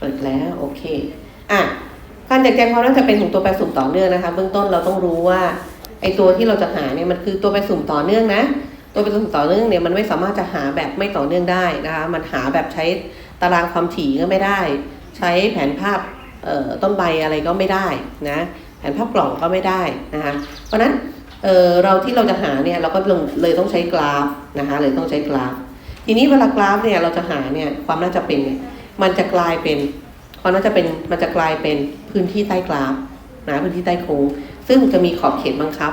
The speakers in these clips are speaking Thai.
เปิดแล้วโอเคอะการแจัดแจงความน่าจะเป็นของตัวแปรสุ่มต่อเนื่องนะคะ เบื้องต้นเราต้องรู้ว่าไอตัวที่เราจะหาเนี่ยมันคือตัวแปรสุ่มต่อเนื่องนะ ตัวแปรสุ่มต่อเนื่องเนี่ยมันไม่สามารถจะหาแบบไม่ต่อเนื่องได้นะคะ มันหาแบบใช้ตารางความถี่ก็ไม่ได้ ใช้แผนภาพเอ่อต้นใบอะไรก็ไม่ได้นะแผนภาพกล่องก็ไม่ได้นะคะเพราะนั้นเออเราที่เราจะหาเนี่ยเราก็เลยต้องใช้กราฟนะคะเลยต้องใช้กราฟ ทีนี้เวลากราฟเนี่ยเราจะหาเนี่ยความน่าจะเป็นเนี่ย มันจะกลายเป็นความน่าจะเป็นมันจะกลายเป็นพื้นที่ใต้กราฟนะพื้นที่ใต้โค้งซึ่งจะมีขอบเขตบังคับ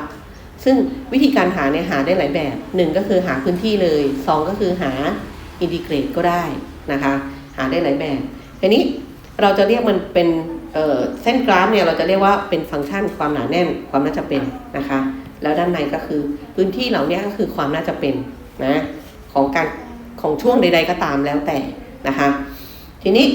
ซึ่งวิธีการหาเนี่ยหาได้หลายแบบหนึ่งก็คือหาพื้นที่เลยสองก็คือหาอินทิเกรตก็ได้นะคะ หาได้หลายแบบทีนี้เราจะเรียกมันเป็นเเส้นกราฟเนี่ยเราจะเรียกว่าเป็นฟังก์ชันความหนาแน่นความน่าจะเป็นนะคะ แล้วด้านในก็คือพื้นที่เหล่านี้ก็คือความน่าจะเป็นนะของการของช่วงใด ๆก็ตามแล้วแต่นะคะ ทีนี้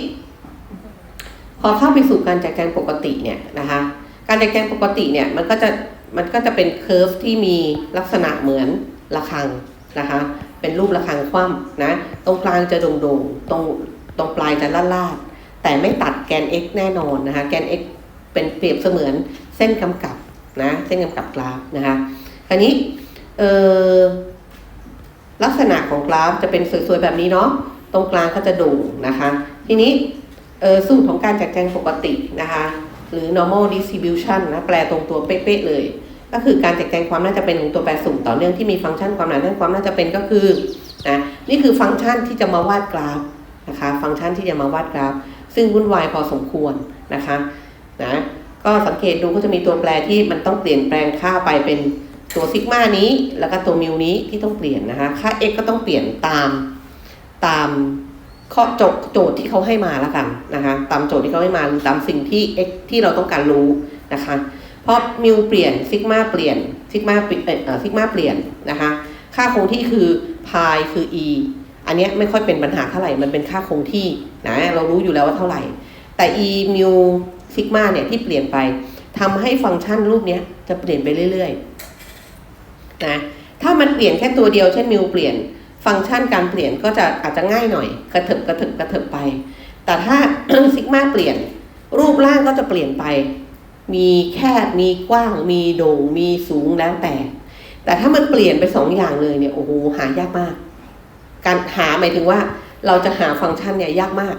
พอเข้าไปสู่การจัดแจงปกติเนี่ยนะคะ การจัดแจงปกติเนี่ยมันก็จะมันก็จะเป็นเคอร์ฟที่มีลักษณะเหมือนระฆังนะคะ เป็นรูประฆังคว่ำนะ ตรงกลางจะโด่งๆตรงตรงปลายจะลาดๆแต่ไม่ตัดแกน x แน่นอนนะคะ แกน x เป็นเปรียบเสมือนเส้นกำกับนะ เส้นกำกับกราฟนะคะ คราวนี้เออลักษณะของกราฟจะเป็นสวยๆแบบนี้เนาะ ตรงกลางก็จะโด่งนะคะ ทีนี้สูตรของการจัดแจงปกตินะคะ หรือ normal distribution นะแปลตรงตัวเป๊ะๆเลย ก็คือการจัดแจงความน่าจะเป็นของตัวแปรสุ่มต่อเนื่องที่มีฟังก์ชันความหนาแน่นความน่าจะเป็นก็คือนะนี่คือฟังก์ชันที่จะมาวาดกราฟนะคะ ฟังก์ชันที่จะมาวาดกราฟ ซึ่งวุ่นวายพอสมควรนะคะนะก็สังเกตดูก็จะมีตัวแปรที่มันต้องเปลี่ยนแปลงค่าไปเป็นตัวซิกมานี้ แล้วก็ตัวมิวนี้ที่ต้องเปลี่ยนนะคะ ค่า x ก็ต้องเปลี่ยนตามตาม ข้อโจทย์โจทย์ที่เขาให้มาแล้วกันนะคะตามโจทย์ที่เขาให้มาหรือตามสิ่งที่ x ที่เราต้องการรู้นะคะเพราะมิวเปลี่ยนซิกมาเปลี่ยนซิกมาเปลี่ยนเอ่อซิกมาเปลี่ยนนะคะค่าคงที่คือพายคือ e อันนี้ไม่ค่อยเป็นปัญหาเท่าไหร่มันเป็นค่าคงที่นะเรารู้อยู่แล้วว่าเท่าไหร่ แต่ e มิวซิกมาเนี่ยที่เปลี่ยนไปทำให้ฟังก์ชันรูปเนี้ยจะเปลี่ยนไปเรื่อยๆนะถ้ามันเปลี่ยนแค่ตัวเดียวเช่นมิวเปลี่ยน ฟังก์ชันการเปลี่ยนก็จะอาจจะง่ายหน่อย กระเถิบกระเถิบกระเถิบไป แต่ถ้าซิกมาเปลี่ยน รูปร่างก็จะเปลี่ยนไป มีแคบมีกว้าง มีโด่งมีสูงแล้วแต่ แต่ถ้ามันเปลี่ยนไปสองอย่างเลยเนี่ยโอ้โหหายากมาก การหาหมายถึงว่า เราจะหาฟังก์ชันเนี่ยยากมาก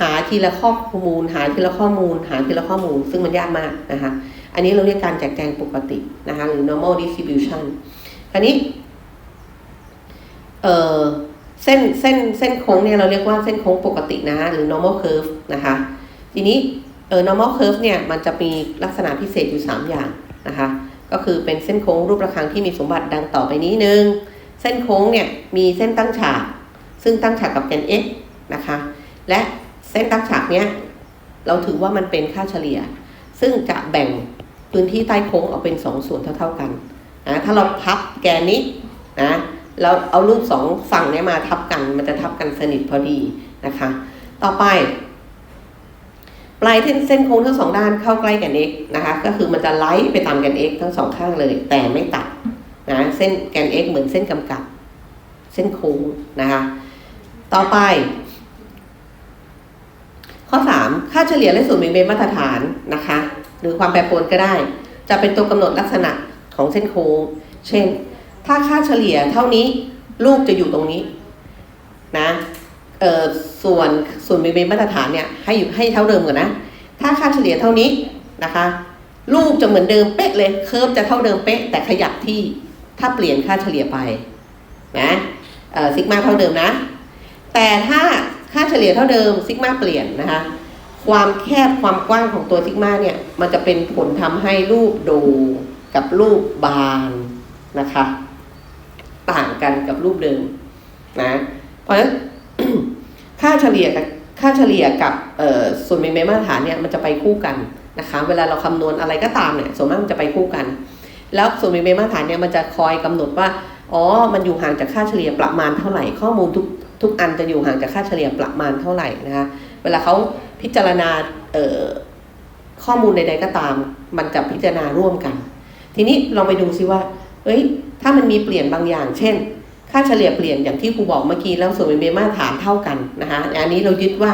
หาทีละข้อมูล หาทีละข้อมูล หาทีละข้อมูล ซึ่งมันยากมากนะคะ อันนี้เราเรียกการแจกแจงปกตินะคะหรือ normal distribution คราวนี้ ออเส้นเส้นเส้นโค้งเนี่ยเราเรียกว่าเส้นโค้งปกตินะหรือ normal curve นะคะ ทีนี้เออ normal curve เนี่ยมันจะมีลักษณะพิเศษอยู่ 3 อย่างนะคะ ก็คือเป็นเส้นโค้งรูประฆังที่มีสมบัติดังต่อไปนี้หนึ่งเส้นโค้งเนี่ยมีเส้นตั้งฉาก ซึ่งตั้งฉากกับแกน x นะคะ และเส้นตั้งฉากเนี้ยเราถือว่ามันเป็นค่าเฉลี่ย ซึ่งจะแบ่งพื้นที่ใต้โค้งออกเป็น 2 ส่วนเท่า ๆกันนะถ้าเราพับแกนนี้นะ เราเอารูปสองฝั่งเนี้ยมาทับกัน มันจะทับกันสนิทพอดีนะคะ ต่อไป ปลายเส้นโค้งทั้งสองด้านเข้าใกล้กัน x นะคะ ก็คือมันจะไล่ไปตามแกน x ทั้งสองข้างเลย แต่ไม่ตัดนะเส้นแกน x เหมือนเส้นกำกับ เส้นโค้งนะคะ ต่อไป ข้อ 3 ค่าเฉลี่ยและส่วนแบ่งเป็นมาตรฐานนะคะ หรือความแปรปรวนก็ได้ จะเป็นตัวกำหนดลักษณะของเส้นโค้ง เช่น ถ้าค่าเฉลี่ยเท่านี้รูปจะอยู่ตรงนี้นะเออส่วนส่วนเป็นมาตรฐานเนี่ยให้อยู่ให้เท่าเดิมก่อนนะ ถ้าค่าเฉลี่ยเท่านี้นะคะรูปจะเหมือนเดิมเป๊ะเลยเคอร์ฟจะเท่าเดิมเป๊ะแต่ขยับที่ถ้าเปลี่ยนค่าเฉลี่ยไปนะเออซิกมาเท่าเดิมนะ แต่ถ้าค่าเฉลี่ยเท่าเดิมซิกมาเปลี่ยนนะคะความแคบความกว้างของตัวซิกมาเนี่ยมันจะเป็นผลทำให้รูปโดกับรูปบานนะคะ ต่างกันกับรูปเดิมนะเพราะฉะนั้นค่าเฉลี่ยกับค่าเฉลี่ยกับเอ่อส่วนแบ่งเป็นมาตรฐานเนี่ยมันจะไปคู่กันนะคะเวลาเราคำนวณอะไรก็ตามเนี่ยส่วนมากมันจะไปคู่กัน แล้วส่วนแบ่งเป็นมาตรฐานเนี่ยมันจะคอยกำหนดว่าอ๋อมันอยู่ห่างจากค่าเฉลี่ยประมาณเท่าไหร่ข้อมูลทุกทุกอันจะอยู่ห่างจากค่าเฉลี่ยประมาณเท่าไหร่นะคะเวลาเขาพิจารณาข้อมูลใดๆก็ตาม มันจะพิจารณาร่วมกัน ทีนี้ลองไปดูซิว่า เฮ้ย ถ้ามันมีเปลี่ยนบางอย่าง เช่น ค่าเฉลี่ยเปลี่ยนอย่างที่ครูบอกเมื่อกี้แล้วส่วนเป็นเบมาตรฐานเท่ากันนะคะอันนี้เรายึดว่า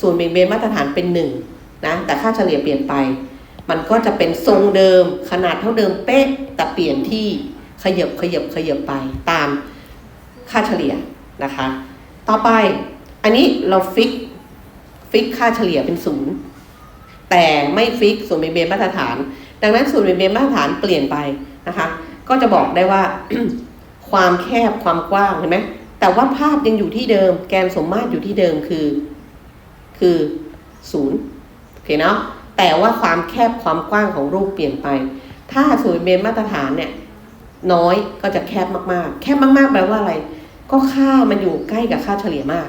ส่วนเบี่ยงเบนมาตรฐานเป็นหนึ่งนะแต่ค่าเฉลี่ยเปลี่ยนไป มันก็จะเป็นทรงเดิมขนาดเท่าเดิมเป๊ะแต่เปลี่ยนที่ขยับขยับขยับไปตามค่าเฉลี่ยนะคะ ต่อไปอันนี้เราฟิกฟิกค่าเฉลี่ยเป็นศูนย์แต่ไม่ฟิกส่วนเบี่ยงเบนมาตรฐาน ดังนั้นส่วนเบี่ยงเบนมาตรฐานเปลี่ยนไปนะคะ ก็จะบอกได้ว่า ความแคบความกว้างเห็นไหมแต่ว่าภาพยังอยู่ที่เดิม แกนสมมาตรอยู่ที่เดิมคือ คือศูนย์โอเคเนาะแต่ว่าความแคบความกว้างของรูปเปลี่ยนไป ถ้าส่วนเบนมาตรฐานเนี่ย น้อยก็จะแคบมากๆ แคบมากๆ แปลว่าอะไร ก็ค่ามันอยู่ใกล้กับค่าเฉลี่ยมาก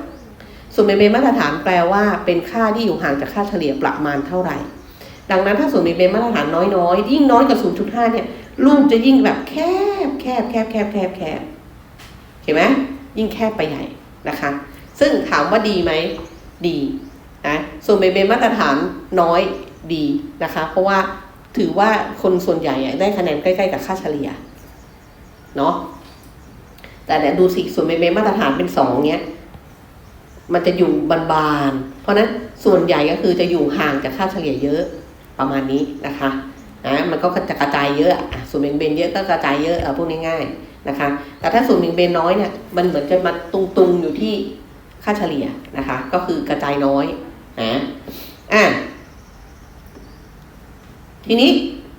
ส่วนเบนมาตรฐานแปลว่าเป็นค่าที่อยู่ห่างจากค่าเฉลี่ยประมาณเท่าไหร่ ดังนั้นถ้าส่วนเบนมาตรฐานน้อยๆยิ่งน้อยกว่า0.5เนี่ย รูปจะยิ่งแบบแคบแคบแคบแคบแคบแคบเห็นไหมยิ่งแคบไปใหญ่นะคะ ซึ่งถามว่าดีไหมดีนะส่วนเบเบมาตรฐานน้อยดีนะคะ เพราะว่าถือว่าคนส่วนใหญ่ได้คะแนนใกล้ ๆ กับค่าเฉลี่ยเนาะแต่เดี๋ยดูสิส่วนเบเบมาตรฐานเป็นสองเนี้ยมันจะอยู่บานๆเพราะฉะนั้นส่วนใหญ่ก็คือจะอยู่ห่างจากค่าเฉลี่ยเยอะประมาณนี้นะคะ นะมันก็จะกระจายเยอะส่วนเบนเบนเยอะก็กระจายเยอะเอาพูดง่ายๆนะคะ แต่ถ้าส่วนเบนเบนน้อยเนี่ยมันเหมือนจะมาตุงๆอยู่ที่ค่าเฉลี่ยนะคะ ก็คือกระจายน้อยนะอะทีนี้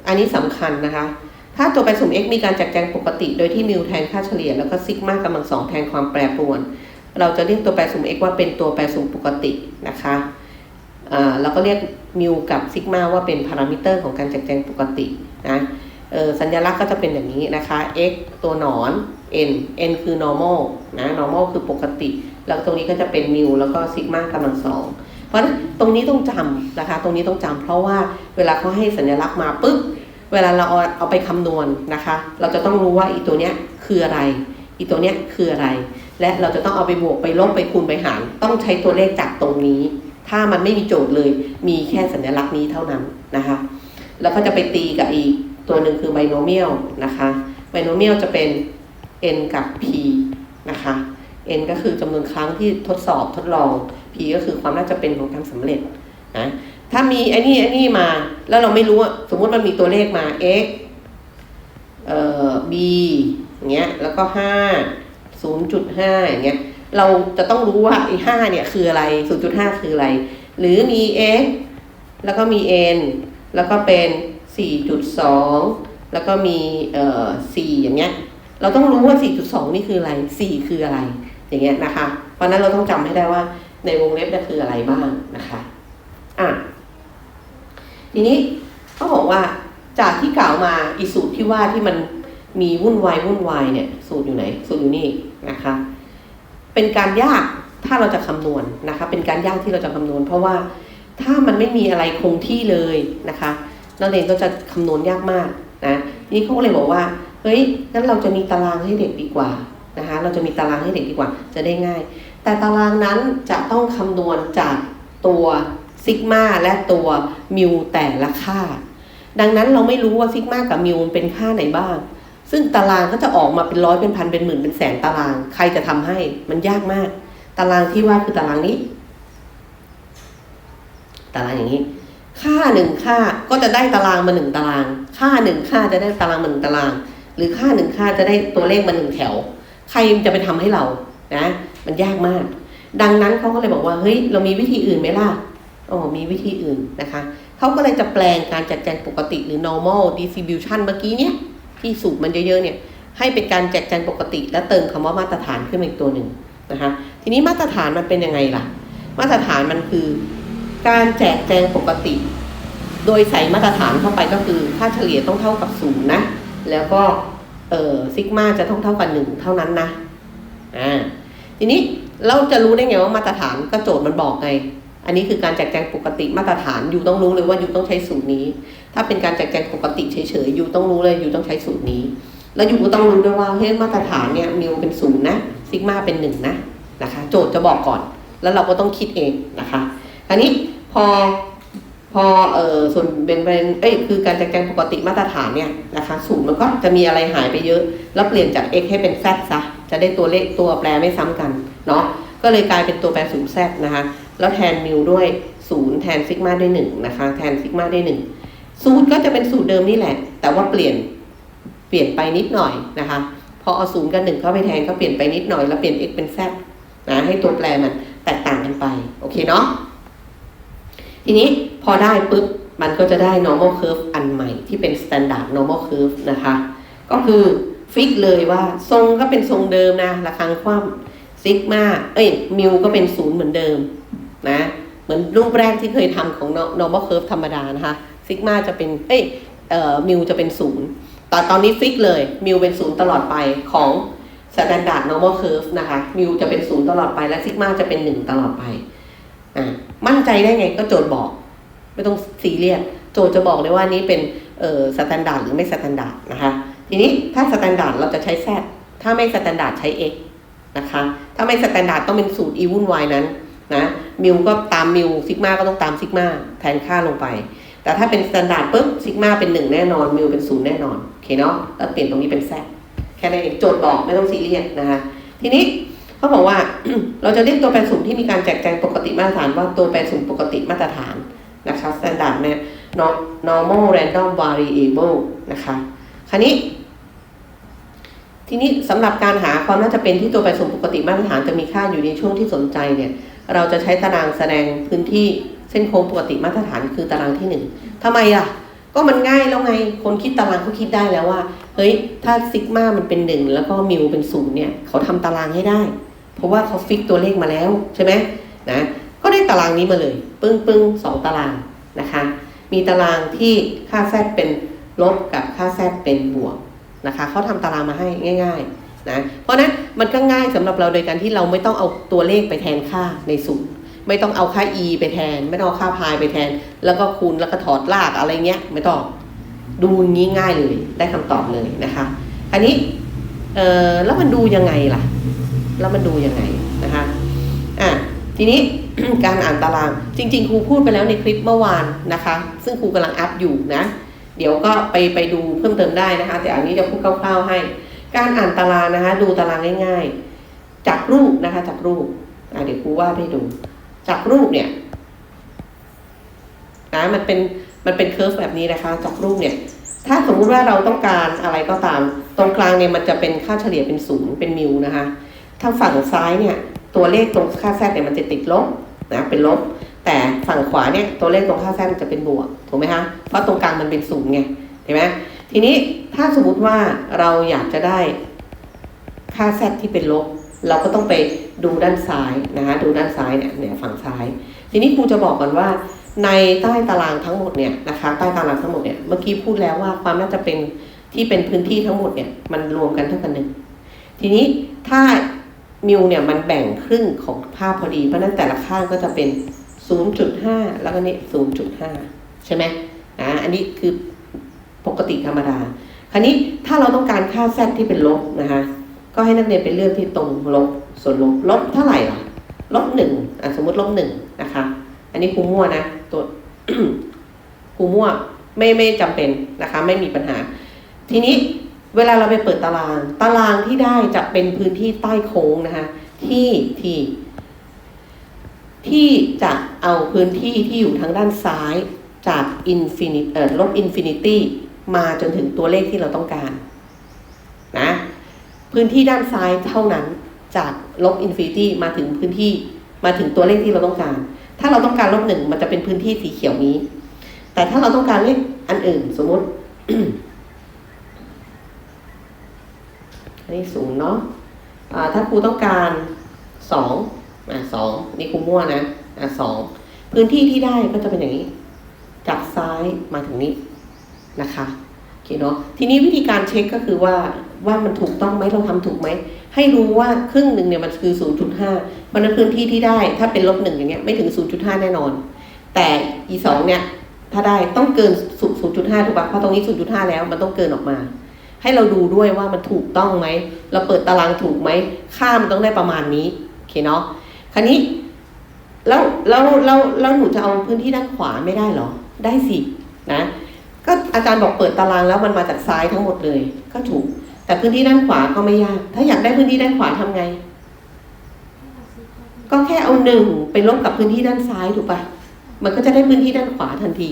อันนี้สำคัญนะคะ ถ้าตัวแปรสม x มีการจัดแจงปกติ โดยที่มิวแทนค่าเฉลี่ยแล้วก็ซิกมากำลังสองแทนความแปรปรวน เราจะเรียกตัวแปรสุ่ม x ว่าเป็นตัวแปรสุ่มปกตินะคะ เราก็เรียกมิวกับซิกมาว่าเป็นพารามิเตอร์ของการแจัดแจงปกตินะสัญลักษณ์ก็จะเป็นอย่างนี้นะคะ x ตัวหนอน n n คือ normal นะ normal คือปกติ แล้วตรงนี้ก็จะเป็นมิวแล้วก็ซิกมากำลังสองเพราะตรงนี้ต้องจำนะคะ ตรงนี้ต้องจำเพราะว่าเวลาเขาให้สัญลักษณ์มาปุ๊บเวลาเราเอาไปคำนวณนะคะ เราจะต้องรู้ว่าอีตัวเนี้ยคืออะไร อีตัวเนี้ยคืออะไร และเราจะต้องเอาไปบวกไปลบไปคูณไปหาร ต้องใช้ตัวเลขจากตรงนี้ ถ้ามันไม่มีโจทย์เลย มีแค่สัญลักษณ์นี้เท่านั้นนะคะ แล้วก็จะไปตีกับอีกตัวหนึ่งคือไบโนเมียลนะคะไบโนเมียลจะเป็น n กับ p นะคะ n ก็คือจำนวนครั้งที่ทดสอบทดลอง p ก็คือความน่าจะเป็นของการสำเร็จนะถ้ามีไอ้นี่ไอ้นี่มาแล้วเราไม่รู้สมมติมันมีตัวเลขมา x เอ่อ b อย่างเงี้ยแล้วก็ห้าศูนย์จุดห้าอย่างเงี้ย เราจะต้องรู้ว่าไอ้ห้าเนี่ยคืออะไร 0.5 คืออะไร หรือมี x แล้วก็มี n แล้วก็เป็น 4.2 แล้วก็มีเอ่อ4อย่างเงี้ย เราต้องรู้ว่า 4.2 นี่คืออะไร 4 คืออะไร อย่างเงี้ยนะคะ เพราะนั้นเราต้องจำให้ได้ว่าในวงเล็บนี่คืออะไรบ้างนะคะ อะ ทีนี้เขาบอกว่าจากที่กล่าวมาอีสูตรที่ว่าที่มันมีวุ่นวายวุ่นวายเนี่ย สูตรอยู่ไหน สูตรอยู่นี่นะคะ เป็นการยากถ้าเราจะคำนวณนะคะ เป็นการยากที่เราจะคำนวณ เพราะว่าถ้ามันไม่มีอะไรคงที่เลยนะคะนักเรียนก็จะคำนวณยากมากนะนี่เขาก็เลยบอกว่าเฮ้ยงั้นเราจะมีตารางให้เด็กดีกว่านะคะ เราจะมีตารางให้เด็กดีกว่า จะได้ง่าย แต่ตารางนั้นจะต้องคำนวณจากตัวซิกมาและตัวมิวแต่ละค่า ดังนั้นเราไม่รู้ว่าซิกมากับมิวเป็นค่าไหนบ้าง ซึ่งตารางก็จะออกมาเป็นร้อยเป็นพันเป็นหมื่นเป็นแสนตาราง ใครจะทำให้มันยากมาก ตารางที่ว่าคือตารางนี้ ตารางอย่างนี้ ค่าหนึ่งค่าก็จะได้ตารางมาหนึ่งตาราง ค่าหนึ่งค่าจะได้ตารางมาหนึ่งตาราง หรือค่าหนึ่งค่าจะได้ตัวเลขมาหนึ่งแถว ใครจะไปทำให้เรานะ มันยากมาก ดังนั้นเขาก็เลยบอกว่าเฮ้ยเรามีวิธีอื่นไหมล่ะอ๋อมีวิธีอื่นนะคะเขาก็เลยจะแปลงการจัดแจงปกติหรือ normal distribution เมื่อกี้เนี้ย ที่สูตรมันเยอะๆเนี่ยให้เป็นการแจัดแจงปกติ และเติมคำว่ามาตรฐานขึ้นมาอีกตัวหนึ่งนะคะทีนี้มาตรฐานมันเป็นยังไงล่ะ มาตรฐานมันคือ การแจกแจงปกติ โดยใส่มาตรฐานเข้าไปก็คือค่าเฉลี่ยต้องเท่ากับศูนย์นะแล้วก็เออซิกมาจะต้องเท่ากับหนึ่งเท่านั้นนะอ่าทีนี้เราจะรู้ได้ไงว่ามาตรฐานก็โจทย์มันบอกไง อันนี้คือการแจกแจงปกติมาตรฐานอยู่ต้องรู้เลยว่าอยู่ต้องใช้สูตรนี้ ถ้าเป็นการแจกแจงปกติเฉยๆอยู่ต้องรู้เลยอยู่ต้องใช้สูตรนี้ แล้วอยู่ก็ต้องรู้ด้วยว่าเฮ้ยมาตรฐานเนี่ยมิวเป็นศูนย์นะซิกมาเป็นหนึ่งนะนะคะ โจทย์จะบอกก่อน แล้วเราก็ต้องคิดเองนะคะอันนี้พอพอเอ่อส่วนเป็นเป็นเอ้ยคือการแจกแจงปกติมาตรฐานเนี่ยนะคะสูตรมันก็จะมีอะไรหายไปเยอะ แล้วเปลี่ยนจาก x ให้เป็น z ซะจะได้ตัวเลขตัวแปรไม่ซ้ำกันเนาะก็เลยกลายเป็นตัวแปรสูงแซนะคะแล้วแทนมิวด้วยศูนย์แทนซิกมาด้วยหนึ่งนะคะแทนซิกมาด้วยหนึ่ง สูตรก็จะเป็นสูตรเดิมนี่แหละ แต่ว่าเปลี่ยนเปลี่ยนไปนิดหน่อยนะคะ พอเอาศูนย์กับหนึ่งเข้าไปแทนก็เปลี่ยนไปนิดหน่อยแล้วเปลี่ยน x เป็น z นะให้ตัวแปรมันแตกต่างกันไป โอเคเนาะทีนี้พอได้ปุ๊บมันก็จะได้ normal curve อันใหม่ที่เป็น standard normal curve นะคะ ก็คือฟิกเลยว่าทรงก็เป็นทรงเดิมนะระฆังคว่ำซิกมาเอ้ยมิวก็เป็นศูนย์เหมือนเดิมนะ เหมือนรูปแรกที่เคยทำของ normal curve ธรรมดานะคะ ซิกมาจะเป็น เอ้ยเอ่อมิวจะเป็นศูนย์แต่ตอนนี้ฟิกเลยมิวเป็นศูนย์ตลอดไปของ standard normal curve นะคะมิวจะเป็นศูนย์ตลอดไปและซิกมาจะเป็นหนึ่งตลอดไปอ่ามั่นใจได้ไงก็โจทย์บอก ไม่ต้องซีเรียสโจทย์จะบอกเลยว่านี้เป็นเอ่อสแตนดาร์ดหรือไม่สแตนดาร์ดนะคะ ทีนี้ถ้าสแตนดาร์ดเราจะใช้ z ถ้าไม่สแตนดาร์ดใช้ x นะคะ ถ้าไม่สแตนดาร์ดต้องเป็นสูตร e วุ่นวายนั้นนะมิวก็ตามมิวซิกมาก็ต้องตามซิกมาแทนค่าลงไป แต่ถ้าเป็นสแตนดาร์ดปุ๊บซิกมาเป็นหนึ่งแน่นอนมิวเป็นศูนย์แน่นอนโอเคเนาะแล้วเปลี่ยนตรงนี้เป็น z แค่นั้นเองโจทย์บอกไม่ต้องซีเรียสนะคะทีนี้เขาบอกว่าเราจะเรียกตัวแปรสูงที่มีการแจกแจงปกติมาตรฐานว่าตัวแปรสูงปกติมาตรฐานนะคะ standard เนี่ย normal random variable นะคะคราวนี้ ทีนี้สำหรับการหาความน่าจะเป็นที่ตัวแปรสูงปกติมาตรฐานจะมีค่าอยู่ในช่วงที่สนใจเนี่ย เราจะใช้ตารางแสดงพื้นที่ เส้นโค้งปกติมาตรฐานคือตารางที่หนึ่งทำไมอะ ก็มันง่ายแล้วไง คนคิดตารางเขาคิดได้แล้วว่า เฮ้ย ถ้าซิกมามันเป็นหนึ่งแล้วก็มิวเป็นศูนย์เนี่ย เขาทำตารางให้ได้ เพราะว่าเขาฟิกตัวเลขมาแล้วใช่ไหมนะ ก็ได้ตารางนี้มาเลย ปึ้งปึ้งสองตารางนะคะ มีตารางที่ค่าแซดเป็นลบกับค่าแซดเป็นบวกนะคะเขาทำตารางมาให้ง่าย ๆนะ เพราะนั้นมันก็ง่ายสำหรับเราโดยการที่เราไม่ต้องเอาตัวเลขไปแทนค่าในสูตร ไม่ต้องเอาค่า e ไปแทน ไม่ต้องเอาค่าพายไปแทน แล้วก็คูณแล้วก็ถอดรากอะไรเงี้ย ไม่ต้อง ดูงี้ง่ายเลยได้คำตอบเลยนะคะอันนี้เออแล้วมันดูยังไงล่ะ แล้วมันดูยังไงนะคะอะทีนี้การอ่านตารางจริง ๆ ครูพูดไปแล้วในคลิปเมื่อวานนะคะ ซึ่งครูกำลังอัพอยู่นะ เดี๋ยวก็ไปไปดูเพิ่มเติมได้นะคะ แต่อันนี้จะพูดคร่าวๆให้ การอ่านตารางนะคะ ดูตารางง่าย ๆ จากรูปนะคะจากรูปเดี๋ยวครูวาดให้ดู จากรูปเนี่ยนะมันเป็นมันเป็นเคอร์ฟแบบนี้นะคะ จากรูปเนี่ย ถ้าสมมุติว่าเราต้องการอะไรก็ตาม ตรงกลางเนี่ยมันจะเป็นค่าเฉลี่ยเป็นศูนย์เป็นมิวนะคะทางฝั่งซ้ายเนี่ย ตัวเลขตรงค่าแซดเนี่ยมันจะติดลบนะเป็นลบ แต่ฝั่งขวาเนี่ยตัวเลขตรงค่าแซดมันจะเป็นบวกถูกไหมคะเพราะตรงกลางมันเป็นศูนย์ไงเห็นไหมทีนี้ถ้าสมมติว่าเราอยากจะได้ค่าแซดที่เป็นลบ เราก็ต้องไป ดูด้านซ้ายนะคะดูด้านซ้ายเนี่ยเนี่ยฝั่งซ้าย ทีนี้ครูจะบอกก่อนว่า ในใต้ตารางทั้งหมดเนี่ยนะคะใต้ตารางทั้งหมดเนี่ยเมื่อกี้พูดแล้วว่าความน่าจะเป็นที่เป็นพื้นที่ทั้งหมดเนี่ยมันรวมกันเท่ากันหนึ่งทีนี้ถ้ามิวเนี่ยมันแบ่งครึ่งของภาพพอดีเพราะนั้นแต่ละข้างก็จะเป็น 0.5 แล้วก็นี่0.5 ใช่ไหมอ่าอันนี้คือปกติธรรมดา คราวนี้ถ้าเราต้องการค่า z ที่เป็นลบนะคะ ก็ให้นักเรียนไปเลือกที่ตรงลบส่วนลบลบเท่าไหร่ล่ะลบหนึ่งอะสมมติลบหนึ่งนะคะ อันนี้ครูมั่วนะตัวครูมั่วไม่ไม่จำเป็นนะคะ ไม่มีปัญหา ทีนี้เวลาเราไปเปิดตาราง ตารางที่ได้จะเป็นพื้นที่ใต้โค้งนะคะ ที่ที่ ที่จะเอาพื้นที่ที่อยู่ทางด้านซ้ายจากอินฟินิตเอ่อลบอินฟินิตี้มาจนถึงตัวเลขที่เราต้องการ นะ พื้นที่ด้านซ้ายเท่านั้นจากลบอินฟินิตี้มาถึงพื้นที่มาถึงตัวเลขที่เราต้องการ ถ้าเราต้องการลบหนึ่งมันจะเป็นพื้นที่สีเขียวนี้ แต่ถ้าเราต้องการเลขอันอื่นสมมติอันนี้ศูนย์เนาะอ่าถ้าครูต้องการสองอ่าสองนี่ครูมั่วนะอ่าสองพื้นที่ที่ได้ก็จะเป็นอย่างนี้ จากซ้ายมาถึงนี้นะคะโอเคเนาะทีนี้วิธีการเช็คก็คือว่า ว่ามันถูกต้องไหมเราทำถูกไหม ให้รู้ว่าครึ่งหนึ่งเนี่ยมันคือ 0.5 มันนั้นพื้นที่ที่ได้ถ้าเป็นลบหนึ่งอย่างเงี้ยไม่ถึง 0.5 แน่นอน แต่อีสองเนี่ยถ้าได้ต้องเกิน 0.5 ถูกปะเพราะตรงนี้ 0.5 แล้วมันต้องเกินออกมา ให้เราดูด้วยว่ามันถูกต้องไหม เราเปิดตารางถูกไหม ค่ามันต้องได้ประมาณนี้โอเคเนาะคราวนี้แล้วแล้วแล้วแล้วหนูจะเอาพื้นที่ด้านขวาไม่ได้เหรอ ได้สินะ ก็อาจารย์บอกเปิดตารางแล้วมันมาจากซ้ายทั้งหมดเลย ก็ถูก แต่พื้นที่ด้านขวาก็ไม่ยาก ถ้าอยากได้พื้นที่ด้านขวาทำไง ก็แค่เอาหนึ่งไปลบกับพื้นที่ด้านซ้ายถูกปะมันก็จะได้พื้นที่ด้านขวาทันที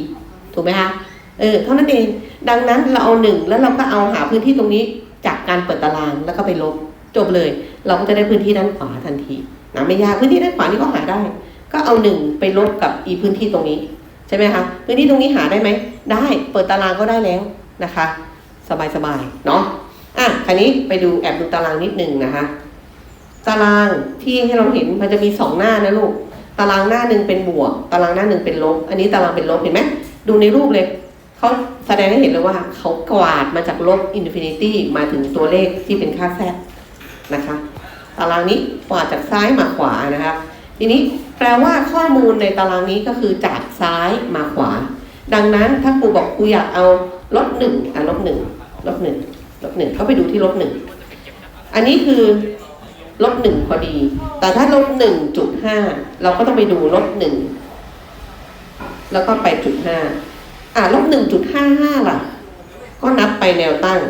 ถูกไหมคะเออเท่านั้นเอง ดังนั้นเราเอาหนึ่งแล้วเราก็เอาหาพื้นที่ตรงนี้จากการเปิดตารางแล้วก็ไปลบจบเลย เราก็จะได้พื้นที่ด้านขวาทันทีนะไม่ยากพื้นที่ด้านขวานี่ก็หาได้ ก็เอาหนึ่งไปลบกับอีพื้นที่ตรงนี้ใช่ไหมคะพื้นที่ตรงนี้หาได้ไหมได้เปิดตารางก็ได้แล้วนะคะ สบายๆเนาะ อะคราวนี้ไปดูแอบดูตารางนิดหนึ่งนะคะ ตารางที่ให้เราเห็นมันจะมีสองหน้านะลูก ตารางหน้าหนึ่งเป็นบวก ตารางหน้าหนึ่งเป็นลบ อันนี้ตารางเป็นลบเห็นไหมดูในรูปเลยเขาแสดงให้เห็นเลยว่าเขากวาดมาจากลบอินฟินิตี้มาถึงตัวเลขที่เป็นค่าแซดนะคะ ตารางนี้กวาดจากซ้ายมาขวานะคะทีนี้แปลว่าข้อมูลในตารางนี้ก็คือจากซ้ายมาขวา ดังนั้นถ้าครูบอกครูอยากเอาลบหนึ่งอะลบหนึ่งลบหนึ่ง ลบหนึ่งก็ไปดูที่ลบหนึ่งอันนี้คือลบหนึ่งพอดี แต่ถ้าลบหนึ่งจุดห้าเราก็ต้องไปดูลบหนึ่งแล้วก็ไปจุดห้าอะลบหนึ่งจุดห้าห้าล่ะ ก็นับไปแนวตั้ง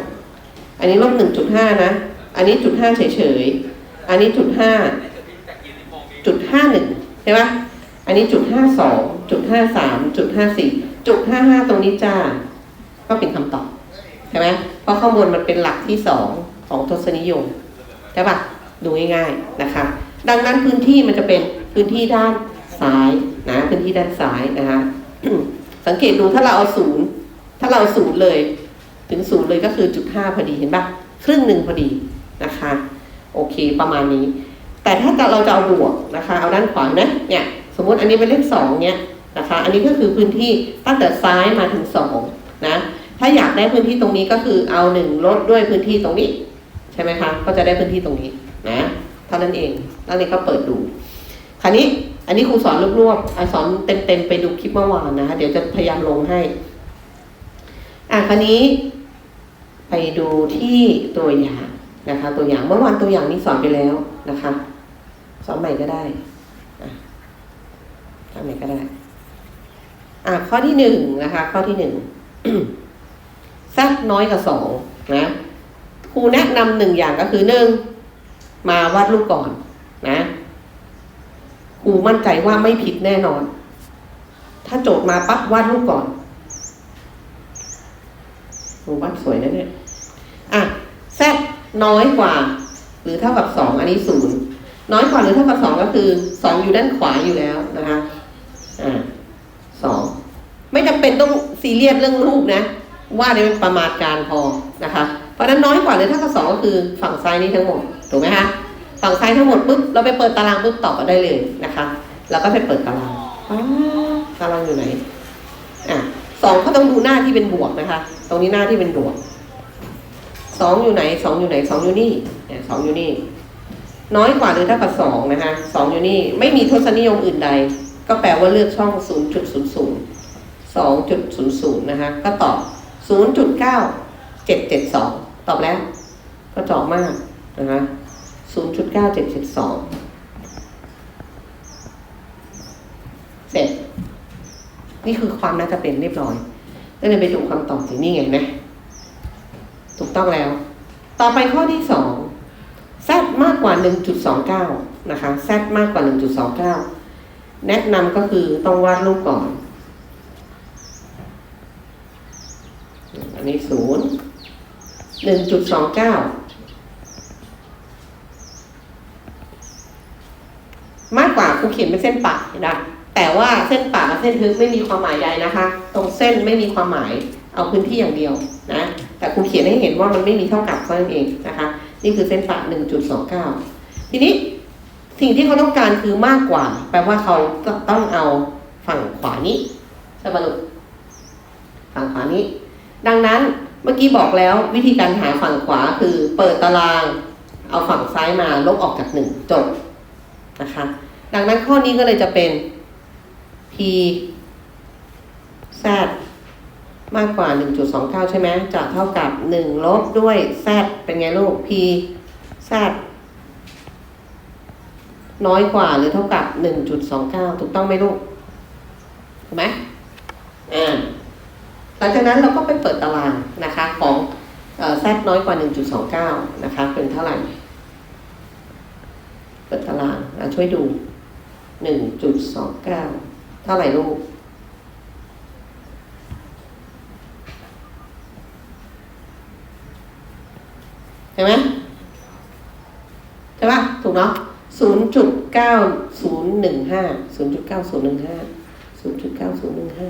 อันนี้ลบหนึ่งจุดห้านะ อันนี้จุดห้าเฉยๆ อันนี้จุดห้าจุดห้าหนึ่งใช่ไหมอันนี้จุดห้าสองจุดห้าสามจุดห้าสี่จุดห้าห้าตรงนี้จ้า ก็เป็นคำตอบ ใช่ไหม ราะข้างบนมันเป็นหลักที่สองของทศนิยมใช่ปะดูง่ายๆนะคะ ดังนั้นพื้นที่มันจะเป็นพื้นที่ด้านซ้ายนะพื้นที่ด้านซ้ายนะคะสังเกตดูถ้าเราเอาศูนย์ถ้าเราเอาศูนย์เลย ถึงศูนย์เลยก็คือจุดห้าพอดีเห็นปะครึ่งหนึ่งพอดีนะคะ โอเคประมาณนี้ แต่ถ้าเราจะเอาบวกนะคะ เอาด้านขวานะเนี่ยสมมติอันนี้เป็นเลขสองเนี่ยนะคะ อันนี้ก็คือพื้นที่ตั้งแต่ซ้ายมาถึงสองนะ ถ้าอยากได้พื้นที่ตรงนี้ก็คือเอาหนึ่งลดด้วยพื้นที่ตรงนี้ ใช่ไหมคะ ก็จะได้พื้นที่ตรงนี้นะเท่านั้นเองแล้วนี่ก็เปิดดู คราวนี้อันนี้ครูสอนรวบๆสอนเต็มๆไปดูคลิปเมื่อวานนะเดี๋ยวจะพยายามลงให้ อะคราวนี้ไปดูที่ตัวอย่างนะคะ ตัวอย่างเมื่อวานตัวอย่างนี้สอนไปแล้วนะคะ สอนใหม่ก็ได้อะสอนใหม่ก็ได้ อะข้อที่หนึ่งนะคะ ข้อที่หนึ่ง แซดน้อยกว่าสองนะครูแนะนำหนึ่งอย่างก็คือหนึ่งมาวาดรูปก่อนนะครูมั่นใจว่าไม่ผิดแน่นอน ถ้าโจทย์มาปั๊บวาดรูปก่อนครูวาดสวยนะเนี่ยอะแซดน้อยกว่า หรือเท่ากับสองอันนี้ศูนย์น้อยกว่าหรือเท่ากับสองก็คือสองอยู่ด้านขวาอยู่แล้วนะคะอ่าสองไม่จำเป็นต้องซีเรียสเรื่องรูปนะ ว่าในเป็นประมาณการพอนะคะ เพราะนั้นน้อยกว่าหรือเท่ากับสองก็คือฝั่งซ้ายนี้ทั้งหมดถูกไหมคะฝั่งซ้ายทั้งหมดปุ๊บเราไปเปิดตารางปุ๊บตอบก็ได้เลยนะคะเราก็ไปเปิดตารางตารางอยู่ไหนอะสองเขาต้องดูหน้าที่เป็นบวกนะคะ ตรงนี้หน้าที่เป็นบวกสองอยู่ไหนสองอยู่ไหนสองอยู่นี่เนี่ยสองอยู่นี่ น้อยกว่าหรือเท่ากับสองนะคะสองอยู่นี่ไม่มีทศนิยมอื่นใด ก็แปลว่าเลือกช่อง0.00 2.00นะคะ ก็ตอบ 0.9772 ตอบแล้ว ก็จอกมากนะคะ0.9772 เสร็จ นี่คือความน่าจะเป็นเรียบร้อยก็เลยไปดูคำตอบสินี่ไงนะ ถูกต้องแล้ว ต่อไปข้อที่สองแซดมากกว่า 1.29 นะคะแซดมากกว่า 1.29 แนะนำก็คือต้องวาดรูปก่อน ในศูนย์หนึ่งจุดสองเก้ามากกว่าครูเขียนเป็นเส้นปะเห็นไหมแต่ว่าเส้นปะกับเส้นทึบไม่มีความหมายใดนะคะ ตรงเส้นไม่มีความหมาย เอาพื้นที่อย่างเดียวนะ แต่ครูเขียนให้เห็นว่ามันไม่มีเท่ากับเท่านั้นเองนะคะ นี่คือเส้นปะ 1.29 ทีนี้สิ่งที่เขาต้องการคือมากกว่า แปลว่าเขาต้องเอาฝั่งขวานี้ใช่ปะลูกฝั่งขวานี้ ดังนั้นเมื่อกี้บอกแล้ววิธีการหาฝั่งขวาคือเปิดตาราง เอาฝั่งซ้ายมาลบออกจากหนึ่งจบนะคะ ดังนั้นข้อนี้ก็เลยจะเป็น p z มากกว่า 1.29 ใช่ไหมจะเท่ากับ 1 ลบด้วย z เป็นไงลูก p z น้อยกว่าหรือเท่ากับ 1.29 ถูกต้องไหมลูก ถูกไหมอ่า หลังจากนั้นเราก็ไปเปิดตารางนะคะของแซดน้อยกว่า 1.29 นะคะ เป็นเท่าไหร่ เปิดตารางช่วยดูหนึ่งจุดสองเก้าเท่าไหร่ลูกเห็นไหมใช่ปะถูกเนาะศูนย์จุดเก้าศูนย์หนึ่งห้าศูนย์จุดเก้าศูนย์หนึ่งห้าศูนย์จุดเก้าศูนย์หนึ่งห้า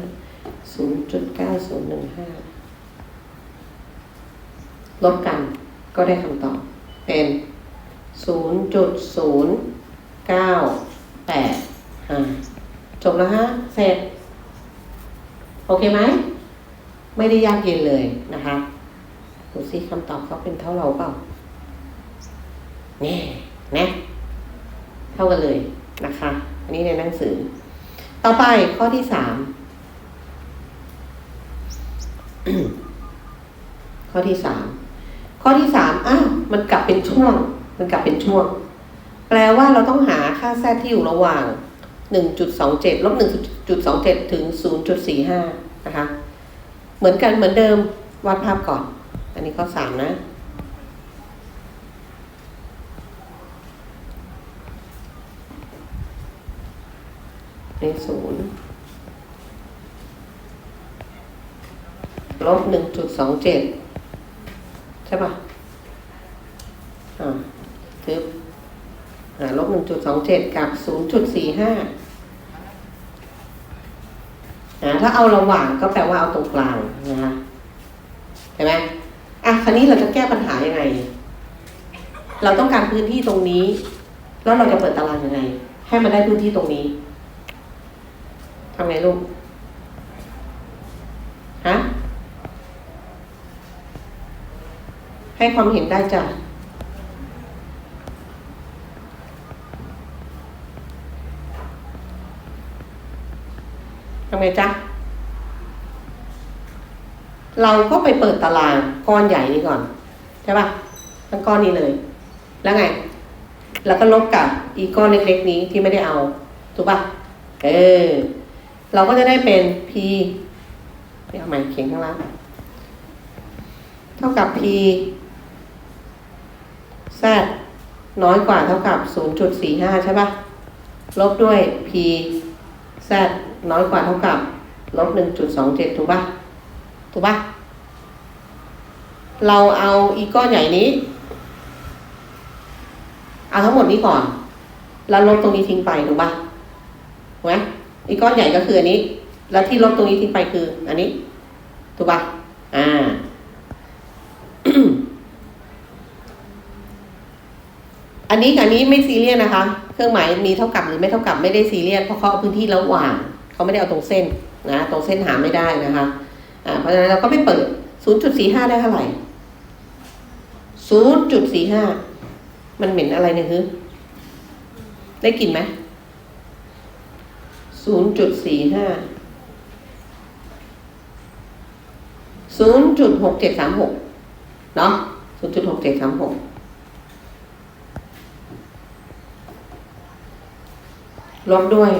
ศูนย์จุดเก้าศูนย์หนึ่งห้าลบกันก็ได้คำตอบเป็นศูนย์จุดศูนย์เก้าแปดห้าจบแล้วฮะ เสร็จ โอเคไหม ไม่ได้ยากเย็นเลยนะคะดูสิคำตอบเขาเป็นเท่าเราเปล่าแน่นะ เท่ากันเลยนะคะ อันนี้ในหนังสือ ต่อไปข้อที่สาม ข้อที่สามข้อที่สามอ้าวมันกลับเป็นช่วง มันกลับเป็นช่วง แปลว่าเราต้องหาค่าแทรกที่อยู่ระหว่าง1.27ลบ1.27ถึง0.45นะคะ เหมือนกันเหมือนเดิมวาดภาพก่อน อันนี้ข้อสามนะในศูนย์ ลบหนึ่งจุดสองเจ็ดใช่ปะอ่าทึบอ่าลบหนึ่งจุดสองเจ็ดกับศูนย์จุดสี่ห้าอ่าถ้าเอาระหว่างก็แปลว่าเอาตรงกลางนะคะเห็นไหมอะคราวนี้เราจะแก้ปัญหายังไง เราต้องการพื้นที่ตรงนี้ แล้วเราจะเปิดตารางยังไง ให้มันได้พื้นที่ตรงนี้ทำไงลูกฮะ ให้ความเห็นได้จ้ะทำไงจ๊ะ เราก็ไปเปิดตารางก้อนใหญ่นี้ก่อน ใช่ปะทั้งก้อนนี้เลย แล้วไง แล้วก็ลบกับอีกก้อนเล็กๆนี้ที่ไม่ได้เอา ถูกปะเออ เราก็จะได้เป็น p เรียกใหม่เขียนข้างล่าง เท่ากับ p z น้อยกว่าเท่ากับ 0.45 ใช่ปะลบด้วย p z น้อยกว่าเท่ากับลบ 1.27 ถูกปะถูกปะเราเอาอีกก้อนใหญ่นี้ เอาทั้งหมดนี้ก่อน แล้วลบตรงนี้ทิ้งไป ถูกปะถูกไหมอีกก้อนใหญ่ก็คืออันนี้ แล้วที่ลบตรงนี้ทิ้งไปคือ อันนี้ ถูกปะอ่า อันนี้อันนี้ไม่ซีเรียสนะคะ เครื่องหมายมีเท่ากับหรือไม่เท่ากับไม่ได้ซีเรียสเพราะเขาเอาพื้นที่ระหว่างเขาไม่ได้เอาตรงเส้นนะตรงเส้นหาไม่ได้นะคะเพราะฉะนั้นเราก็ไม่เปิด 0.45 ได้เท่าไหร่ 0.45 มันเหม็นอะไรเนี่ยคือได้กลิ่นไหม 0.45 0.6736 เนาะ0.6736 ลบด้วย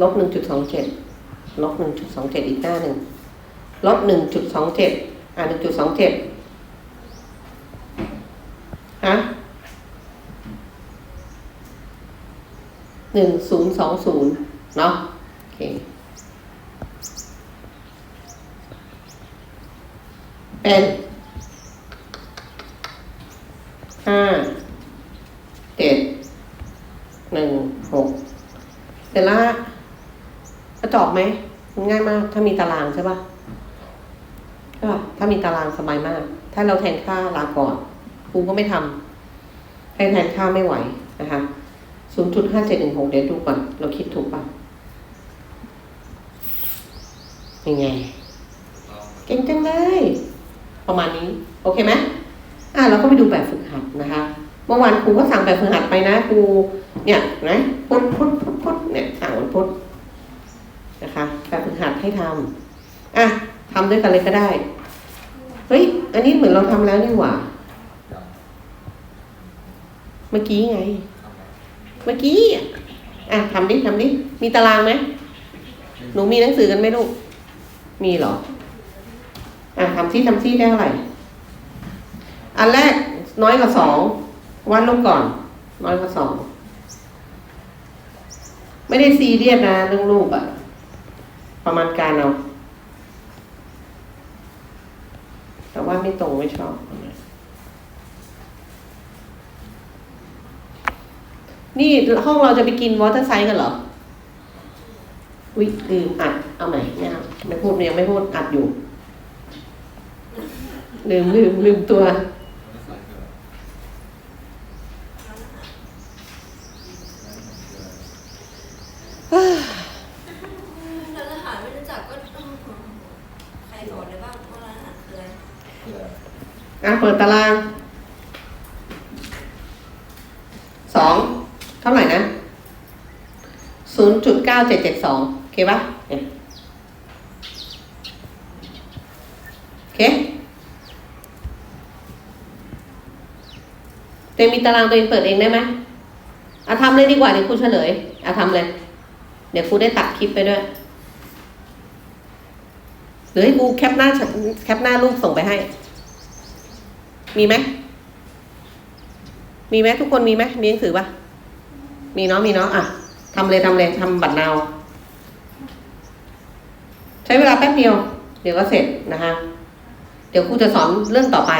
ลบหนึ่งจุดสองเจ็ดลบหนึ่งจุดสองเจ็ดอีกหน้าหนึ่งลบหนึ่งจุดสองเจ็ดอ่าหนึ่งจุดสองเจ็ดฮะหนึ่งศูนย์สองศูนย์เนาะโอเคเป็นห้าเจ็ด หนึ่งหกเสร็จแล้วกระจอกไหมมันง่ายมาก ถ้ามีตารางใช่ปะใช่ปะถ้ามีตารางสบายมาก ถ้าเราแทนค่าลาก่อนครูก็ไม่ทำให้แทนค่าไม่ไหวนะคะศูนย์จุดห้าเจ็ดหนึ่งหกเดี๋ยวดูก่อน เราคิดถูกป่ะยังไง เก่งจังเลย ประมาณนี้ โอเคไหมอะเราก็ไปดูแบบฝึกหัดนะคะ มื่อวานครูก็สั่งแบบฝึกหัดไปนะครูเนี่ยนะพุทพุทพุทพุทเนี่ยสั่งวันพุทนะคะแบบฝึกหัดให้ทำอะทำด้วยกันเลยก็ได้เฮ้ยอันนี้เหมือนเราทำแล้วนี่หว่าเมื่อกี้ไง เมื่อกี้อะอะทำดิทำดิมีตารางไหมหนูมีหนังสือกันไหมลูกมีหรออะทำซี่ทำซี่ได้เท่าไหร่อันแรกน้อยกว่าสอง วาดรูปก่อนน้อยกว่าสองไม่ได้ซีเรียสนะเรื่องรูปอะประมาณการเอาแต่ว่าไม่ตรงไม่ชอบนี่ห้องเราจะไปกินวอเตอร์ไซด์กันเหรอวิลืมอัด เอาใหม่ไม่เอาไม่พูดยังไม่พูดอัดอยู่ ลืมลืมลืมตัว ร้านอาหารไม่รู้จักก็ใครสอนเลยบ้างว่าร้านอาหารคืออะไร อะเปิดตารางสองเท่าไหร่นะศูนย์จุดเก้าเจ็ดเจ็ดสองโอเคปะเนี่ยโอเคตัวเองมีตารางตัวเองเปิดเองได้ไหมอะทำเลยดีกว่าเดี๋ยวครูเฉลยอะทำเลย เดี๋ยวครูได้ตัดคลิปไปด้วยหรือให้ครูแคปหน้าแคปหน้ารูปส่งไปให้ มีไหม มีไหมทุกคนมีไหมมีหนังสือปะมีเนาะมีเนาะอะทำเลยทำเลยทำบัตรนาว ใช้เวลาแป๊บเดียว เดี๋ยวก็เสร็จนะคะ เดี๋ยวครูจะสอนเรื่องต่อไป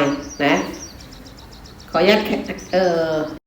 นะ ขออนุญาตเอ่อ